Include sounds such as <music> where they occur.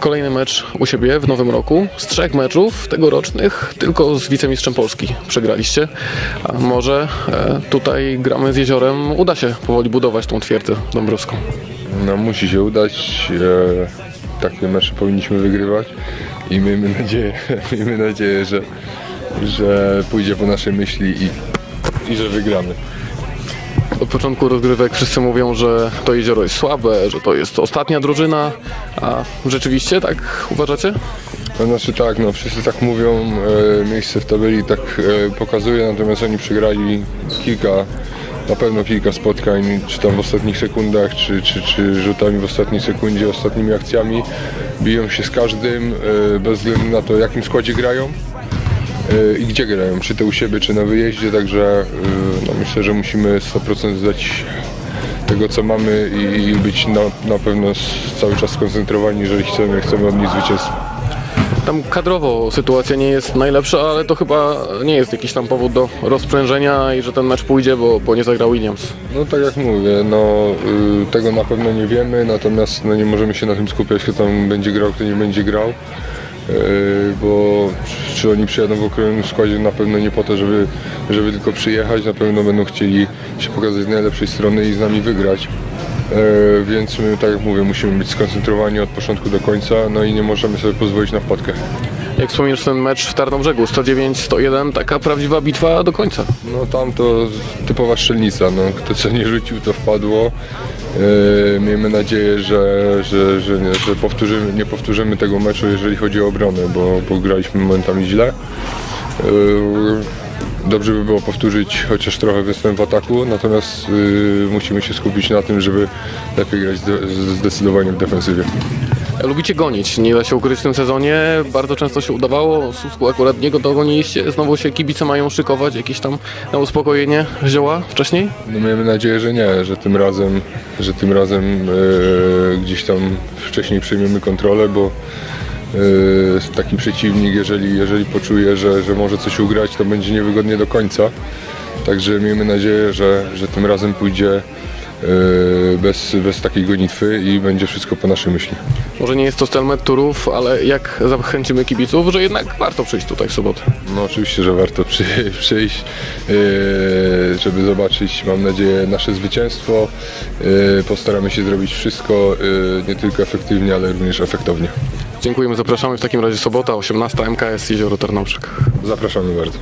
Kolejny mecz u siebie w nowym roku. Z trzech meczów tegorocznych tylko z wicemistrzem Polski przegraliście. A może e, tutaj gramy z jeziorem uda się powoli budować tą twierdzę dąbrowską. No musi się udać. E, takie mecze powinniśmy wygrywać i miejmy nadzieję, <laughs> miejmy nadzieję że, że pójdzie po naszej myśli i, i że wygramy. Od początku rozgrywek wszyscy mówią, że to jezioro jest słabe, że to jest ostatnia drużyna. A rzeczywiście tak uważacie? To znaczy tak, no wszyscy tak mówią, e, miejsce w tabeli tak e, pokazuje, natomiast oni przegrali kilka, na pewno kilka spotkań, czy tam w ostatnich sekundach, czy, czy, czy rzutami w ostatniej sekundzie, ostatnimi akcjami. Biją się z każdym, e, bez względu na to, jakim składzie grają i gdzie grają, czy to u siebie, czy na wyjeździe, także e, no, myślę, że musimy 100% dać tego, co mamy i, i być na, na pewno cały czas skoncentrowani, jeżeli chcemy, chcemy odnieść zwycięstwo. Tam kadrowo sytuacja nie jest najlepsza, ale to chyba nie jest jakiś tam powód do rozprężenia i że ten mecz pójdzie, bo, bo nie zagrał Williams. No tak jak mówię, no y, tego na pewno nie wiemy, natomiast no, nie możemy się na tym skupiać, kto tam będzie grał, kto nie będzie grał. Y, bo czy oni przyjadą w okrojonym składzie na pewno nie po to, żeby, żeby tylko przyjechać, na pewno będą chcieli się pokazać z najlepszej strony i z nami wygrać. Y, więc my, tak jak mówię, musimy być skoncentrowani od początku do końca, no i nie możemy sobie pozwolić na wpadkę. Jak wspominasz ten mecz w Tarnobrzegu, 109-101, taka prawdziwa bitwa do końca. No tam to typowa strzelnica, no kto co nie rzucił to wpadło. Yy, miejmy nadzieję, że, że, że, nie, że powtórzymy, nie powtórzymy tego meczu, jeżeli chodzi o obronę, bo, bo graliśmy momentami źle. Yy, dobrze by było powtórzyć chociaż trochę występ w ataku, natomiast yy, musimy się skupić na tym, żeby lepiej grać zde- zdecydowanie w defensywie. Lubicie gonić, nie da się ukryć w tym sezonie, bardzo często się udawało, Susku akurat nie go dogoniliście, znowu się kibice mają szykować, jakieś tam na uspokojenie zioła wcześniej? No miejmy nadzieję, że nie, że tym razem, że tym razem e, gdzieś tam wcześniej przejmiemy kontrolę, bo e, taki przeciwnik, jeżeli, jeżeli poczuje, że, że może coś ugrać, to będzie niewygodnie do końca. Także miejmy nadzieję, że, że tym razem pójdzie bez, bez takiej gonitwy i będzie wszystko po naszej myśli. Może nie jest to stelmet turów, ale jak zachęcimy kibiców, że jednak warto przyjść tutaj w sobotę. No oczywiście, że warto <laughs> przy, przyjść, e, żeby zobaczyć, mam nadzieję, nasze zwycięstwo. E, Postaramy się zrobić wszystko, nie tylko efektywnie, ale również efektownie. Dziękujemy, zapraszamy w takim razie sobota, 18 MKS Jezioro Tarnobrzeg. Zapraszamy bardzo.